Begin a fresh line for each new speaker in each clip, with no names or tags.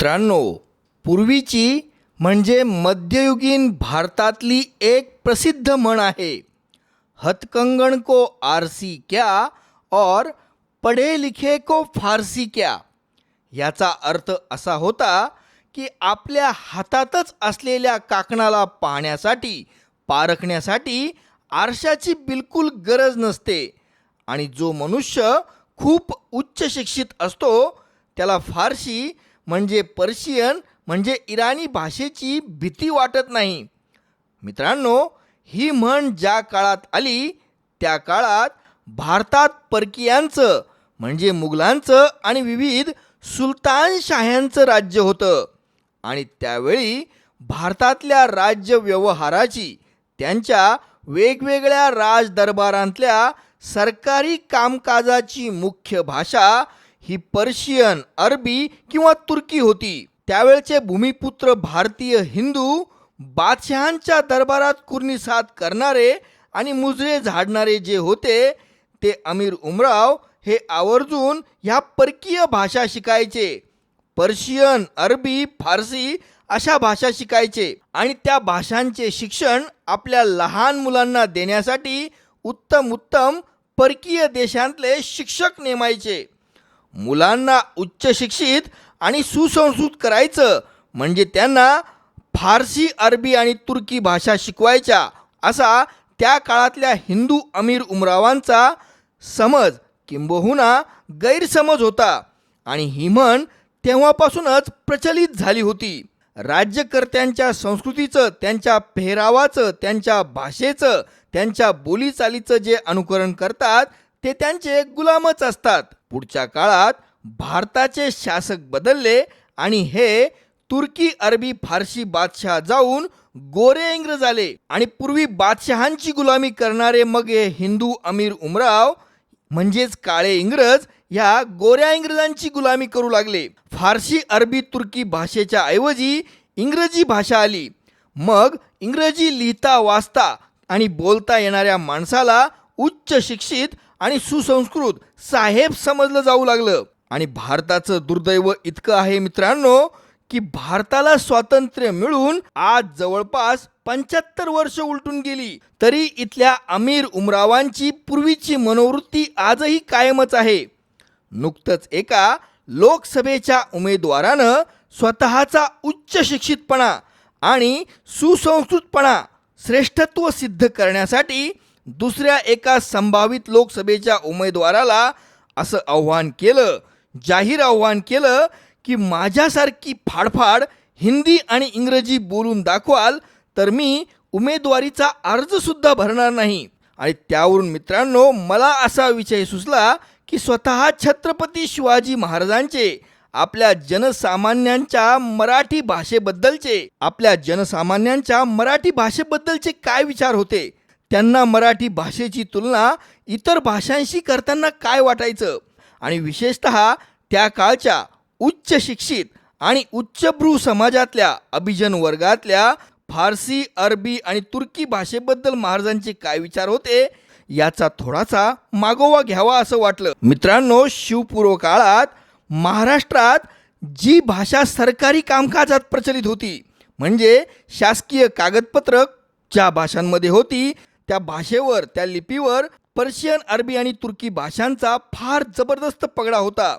मित्रांनो पूर्वीची म्हणजे मध्ययुगीन भारतातली एक प्रसिद्ध म्हण आहे हतकंगण को आरसी क्या और पढे लिखे को फारसी क्या? याचा अर्थ असा होता की आपल्या हातातच असलेल्या काकणाला पाहण्यासाठी पारखण्यासाठी आरशाची बिलकुल गरज नसते आणि जो मनुष्य खूप उच्च शिक्षित असतो त्याला फारशी म्हणजे पर्शियन म्हणजे इराणी भाषेची भीती वाटत नाही. मित्रांनो ही म्हण ज्या काळात आली त्या काळात भारतात परकीयांचं म्हणजे मुघलांचं आणि विविध सुलतानशाह्यांचं राज्य होतं. आणि त्यावेळी भारतातल्या राज्य व्यवहाराची त्यांच्या वेगवेगळ्या राजदरबारांतल्या सरकारी कामकाजाची मुख्य भाषा ही पर्शियन अरबी किंवा तुर्की होती. त्यावेळचे भूमिपुत्र भारतीय हिंदू बादशहांच्या दरबारात कुर्निसाद करणारे आणि मुजरे झाडणारे जे होते ते अमीर उमराव हे आवर्जून ह्या परकीय भाषा शिकायचे. पर्शियन अरबी फारसी अशा भाषा शिकायचे आणि त्या भाषांचे शिक्षण आपल्या लहान मुलांना देण्यासाठी उत्तम उत्तम परकीय देशांतले शिक्षक नेमायचे. मुलांना उच्च शिक्षित आणि सुसंस्कृत करायचं म्हणजे त्यांना फारसी अरबी आणि तुर्की भाषा शिकवायच्या असा त्या काळातल्या हिंदू अमीर उमरावांचा समज किंबहुना गैरसमज होता. आणि ही म्हण तेव्हापासूनच प्रचलित झाली होती. राज्यकर्त्यांच्या संस्कृतीचं त्यांच्या पेहरावाचं त्यांच्या भाषेचं त्यांच्या बोलीचालीचं जे अनुकरण करतात ते त्यांचे गुलामच असतात. पुढच्या काळात भारताचे शासक बदलले आणि हे तुर्की अरबी फारसी बादशाह जाऊन गोरे इंग्रज आले. आणि पूर्वी बादशहांची गुलामी करणारे मग हे हिंदू अमीर उमराव म्हणजेच काळे इंग्रज ह्या गोऱ्या इंग्रजांची गुलामी करू लागले. फारसी अरबी तुर्की भाषेच्या ऐवजी इंग्रजी भाषा आली. मग इंग्रजी लिहिता वाचता आणि बोलता येणाऱ्या माणसाला उच्च शिक्षित आणि सुसंस्कृत साहेब समजलं जाऊ लागलं. आणि भारताचं दुर्दैव इतकं आहे मित्रांनो की भारताला स्वातंत्र्य मिळून आज जवळपास पंच्याहत्तर वर्ष उलटून गेली. तरी इथल्या अमीर उमरावांची पूर्वीची मनोवृत्ती आजही कायमच आहे. नुकतंच एका लोकसभेच्या उमेदवारानं स्वतःचा उच्च शिक्षितपणा आणि सुसंस्कृतपणा श्रेष्ठत्व सिद्ध करण्यासाठी दुसऱ्या एका संभावित लोकसभेच्या उमेदवाराला असं आव्हान केलं जाहीर आव्हान केलं की माझ्यासारखी फाडफाड हिंदी आणि इंग्रजी बोलून दाखवाल तर मी उमेदवारीचा अर्जसुद्धा भरणार नाही. आणि त्यावरून मित्रांनो मला असा विषय सुचला की स्वतः छत्रपती शिवाजी महाराजांचे आपल्या जनसामान्यांच्या मराठी भाषेबद्दलचे आपल्या जनसामान्यांच्या मराठी भाषेबद्दलचे काय विचार होते? त्यांना मराठी भाषेची तुलना इतर भाषांशी करताना काय वाटायचं? आणि विशेषत त्या काळच्या उच्च शिक्षित आणि उच्चभ्रू समाजातल्या अभिजन वर्गातल्या फारसी अरबी आणि तुर्की भाषेबद्दल महाराजांचे काय विचार होते? याचा थोडासा मागोवा घ्यावा असं वाटलं. मित्रांनो शिवपूर्व काळात महाराष्ट्रात जी भाषा सरकारी कामकाजात प्रचलित होती म्हणजे शासकीय कागदपत्र ज्या भाषांमध्ये होती त्या भाषेवर त्या लिपीवर पर्शियन अरबी आणि तुर्की भाषांचा फार जबरदस्त पगडा होता.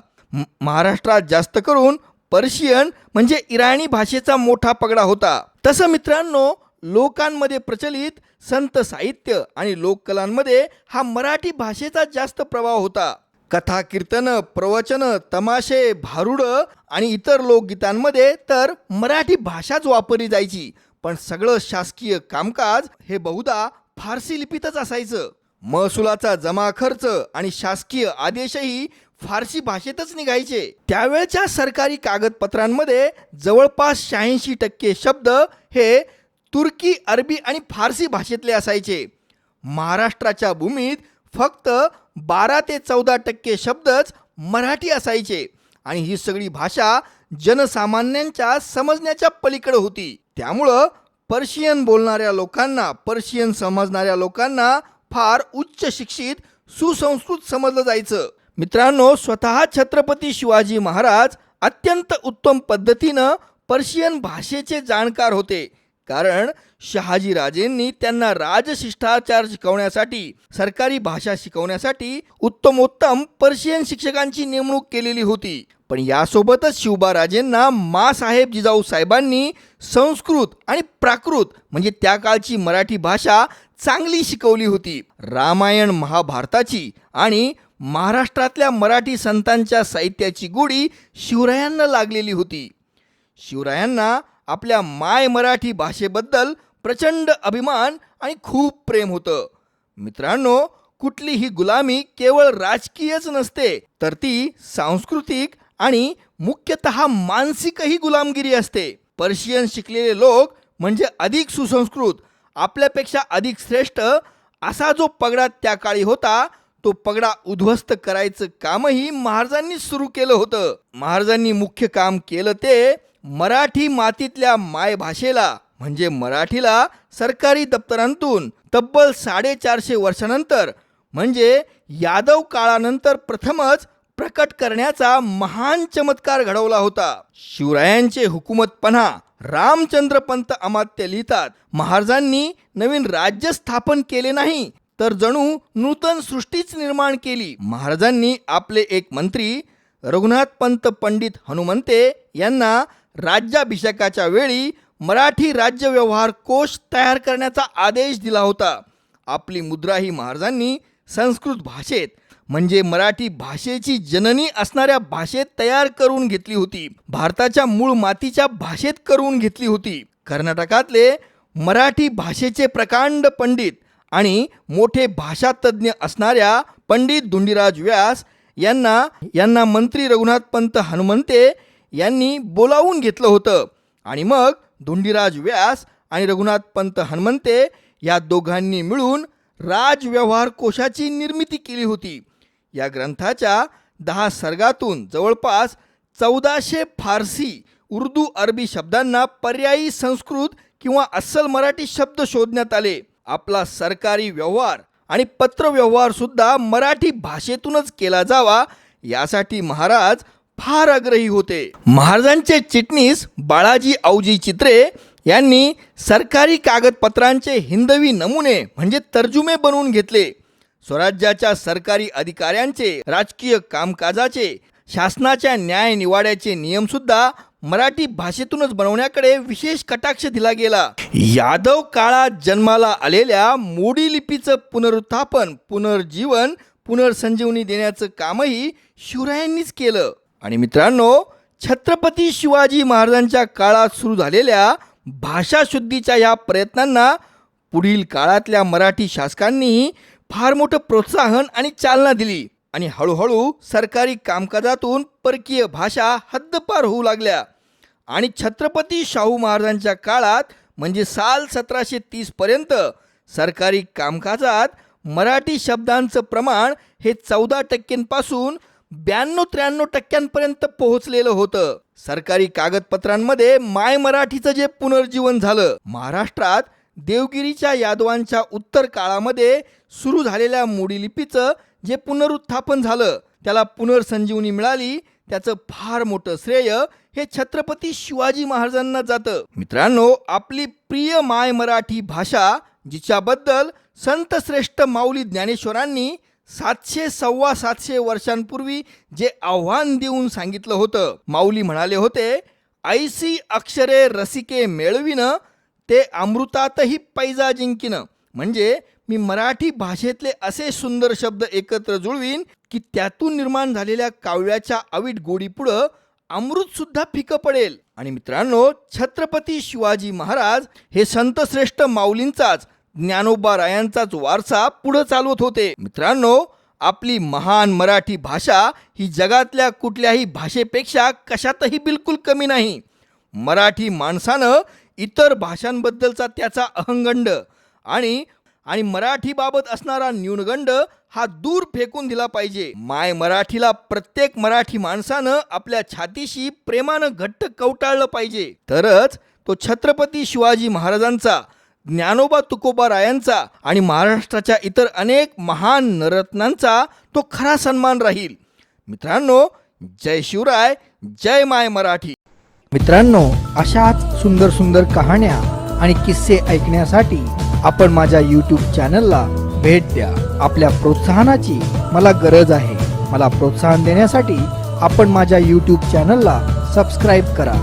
महाराष्ट्रात जास्त करून पर्शियन म्हणजे इराणी भाषेचा मोठा पगडा होता. तसं मित्रांनो लोकांमध्ये प्रचलित संत साहित्य आणि लोककलांमध्ये हा मराठी भाषेचा जास्त प्रभाव होता. कथा कीर्तन प्रवचन तमाशे भारुडं आणि इतर लोकगीतांमध्ये तर मराठी भाषाच वापरली जायची. पण सगळं शासकीय कामकाज हे बहुधा फारसी लिपीतच असायचं. महसुलाचा जमा खर्च आणि शासकीय आदेशही फारसी भाषेतच निघायचे. त्यावेळच्या सरकारी कागदपत्रांमध्ये जवळपास शहाऐंशी टक्के शब्द हे तुर्की अरबी आणि फारसी भाषेतले असायचे. महाराष्ट्राच्या भूमीत फक्त बारा ते चौदा टक्के शब्दच मराठी असायचे आणि ही सगळी भाषा जनसामान्यांच्या समजण्याच्या पलीकडे होती. त्यामुळं पर्शियन बोलणाऱ्या लोकांना पर्शियन समजणाऱ्या लोकांना फार उच्च शिक्षित सुसंस्कृत समजलं जायचं. मित्रांनो स्वतः छत्रपती शिवाजी महाराज अत्यंत उत्तम पद्धतीनं पर्शियन भाषेचे जाणकार होते. कारण शहाजीराजेंनी त्यांना राजशिष्टाचार शिकवण्यासाठी सरकारी भाषा शिकवण्यासाठी उत्तमोत्तम पर्शियन शिक्षकांची नेमणूक केलेली होती. पण यासोबतच शिवबाराजेंना मासाहेब जिजाऊ साहेबांनी संस्कृत आणि प्राकृत म्हणजे त्या काळची मराठी भाषा चांगली शिकवली होती. रामायण महाभारताची आणि महाराष्ट्रातल्या मराठी संतांच्या साहित्याची गोडी शिवरायांना लागलेली होती. शिवरायांना आपल्या माय मराठी भाषेबद्दल प्रचंड अभिमान आणि खूप प्रेम होतं. मित्रांनो कुठलीही गुलामी केवळ राजकीयच नसते तर ती सांस्कृतिक आणि मुख्यतः मानसिकही गुलामगिरी असते. पर्शियन शिकलेले लोक म्हणजे अधिक सुसंस्कृत आपल्यापेक्षा अधिक श्रेष्ठ असा जो पगडा त्या काळी होता तो पगडा उद्ध्वस्त करायचं कामही महाराजांनी सुरू केलं होतं. महाराजांनी मुख्य काम केलं ते मराठी मातीतल्या मायभाषेला म्हणजे मराठीला सरकारी दप्तरांतून तब्बल साडेचारशे वर्षानंतर म्हणजे यादव काळानंतर प्रथमच प्रकट करण्याचा महान चमत्कार घडवला होता. शिवरायांचे हुकूमतपणा रामचंद्र पंत अमात्य लिहितात महाराजांनी नवीन राज्य स्थापन केले नाही तर जणू नूतन सृष्टीच निर्माण केली. महाराजांनी आपले एक मंत्री रघुनाथ पंत पंडित हनुमंते यांना राज्याभिषेकाच्या वेळी मराठी राज्य व्यवहार कोश तयार करण्याचा आदेश दिला होता. आपली मुद्राही महाराजांनी संस्कृत भाषेत म्हणजे मराठी भाषेची जननी असणाऱ्या भाषेत तयार करून घेतली होती. भारताच्या मूळ मातीच्या भाषेत करून घेतली होती. कर्नाटकातले मराठी भाषेचे प्रकांड पंडित आणि मोठे भाषातज्ञ असणाऱ्या पंडित धुंडीराज व्यास यांना यांना मंत्री रघुनाथ पंत हनुमंते यांनी बोलावून घेतलं होतं. आणि मग धुंडीराज व्यास आणि रघुनाथ पंत हनुमंते या दोघांनी मिळून राजव्यवहार कोशाची निर्मिती केली होती. या ग्रंथाच्या दहा सर्गातून जवळपास चौदाशे फारसी उर्दू अरबी शब्दांना पर्यायी संस्कृत किंवा अस्सल मराठी शब्द शोधण्यात आले. आपला सरकारी व्यवहार आणि पत्रव्यवहारसुद्धा मराठी भाषेतूनच केला जावा यासाठी महाराज फार आग्रही होते. महाराजांचे चिटणीस बाळाजी औजी चित्रे यांनी सरकारी कागदपत्रांचे हिंदवी नमुने म्हणजे तर्जुमे बनवून घेतले. स्वराज्याच्या सरकारी अधिकाऱ्यांचे राजकीय कामकाजाचे शासनाच्या न्याय निवाड्याचे नियमसुद्धा मराठी भाषेतूनच बनवण्याकडे विशेष कटाक्ष दिला गेला. यादव काळात जन्माला आलेल्या मोडी लिपीचं पुनरुत्थापन पुनर्जीवन पुनर्संजीवनी देण्याचं कामही शिवरायांनीच केलं. आणि मित्रांनो छत्रपती शिवाजी महाराजांच्या काळात सुरू झालेल्या भाषाशुद्धीच्या या प्रयत्नांना पुढील काळातल्या मराठी शासकांनी फार मोठं प्रोत्साहन आणि चालना दिली आणि हळूहळू सरकारी कामकाजातून परकीय भाषा हद्दपार होऊ लागल्या. आणि छत्रपती शाहू महाराजांच्या काळात म्हणजे साल सतराशे तीसपर्यंत सरकारी कामकाजात मराठी शब्दांचं प्रमाण हे चौदा टक्क्यांपासून ब्याण्णव त्र्याण्णव टक्क्यांपर्यंत पोहोचलेलं होतं. सरकारी कागदपत्रांमध्ये माय मराठीचं जे पुनर्जीवन झालं महाराष्ट्रात देवगिरीच्या यादवांच्या उत्तर काळामध्ये सुरू झालेल्या मोडीलिपीचं जे पुनरुत्थापन झालं त्याला पुनर्संजीवनी मिळाली त्याचं फार मोठं श्रेय हे छत्रपती शिवाजी महाराजांना जातं. मित्रांनो आपली प्रिय माय मराठी भाषा जिच्याबद्दल संतश्रेष्ठ माऊली ज्ञानेश्वरांनी सातशे सव्वा सातशे वर्षांपूर्वी जे आव्हान देऊन सांगितलं होतं माऊली म्हणाले होते ऐसी अक्षरे रसिके मेळविनं ते अमृतातही पैजा जिंकिनं. म्हणजे मी मराठी भाषेतले असे सुंदर शब्द एकत्र जुळवीन की त्यातून निर्माण झालेल्या काव्याच्या अवीट गोडीपुढं अमृत सुद्धा फिकं पडेल. आणि मित्रांनो छत्रपती शिवाजी महाराज हे संतश्रेष्ठ माऊलींचाच ज्ञानोबा रायांचाच वारसा पुढं चालवत होते. मित्रांनो आपली महान मराठी भाषा ही जगातल्या कुठल्याही भाषेपेक्षा कशातही बिलकुल कमी नाही. मराठी माणसानं इतर भाषांबद्दलचा त्याचा अहंगंड आणि आणि मराठीबाबत असणारा न्यूनगंड हा दूर फेकून दिला पाहिजे. माय मराठीला प्रत्येक मराठी माणसानं आपल्या छातीशी प्रेमानं घट्ट कवटाळलं पाहिजे. तरच तो छत्रपती शिवाजी महाराजांचा ज्ञानोबा तुकोबा रायांचा आणि महाराष्ट्राच्या इतर अनेक महान नरत्नांचा तो खरा सन्मान राहील. मित्रांनो जय शिवराय जय माय मराठी.
मित्रांनो अशाच सुंदर सुंदर कहाण्या आणि किस्से ऐकण्यासाठी आपण माझ्या यूट्यूब चॅनलला भेट द्या. आपल्या प्रोत्साहनाची मला गरज आहे. मला प्रोत्साहन देण्यासाठी आपण माझ्या यूट्यूब चॅनलला सबस्क्राईब करा.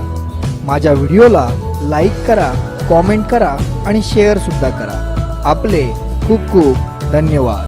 माझ्या व्हिडिओला लाईक करा. कॉमेंट करा आणि शेअर सुद्धा करा. आपले खूप खूप धन्यवाद.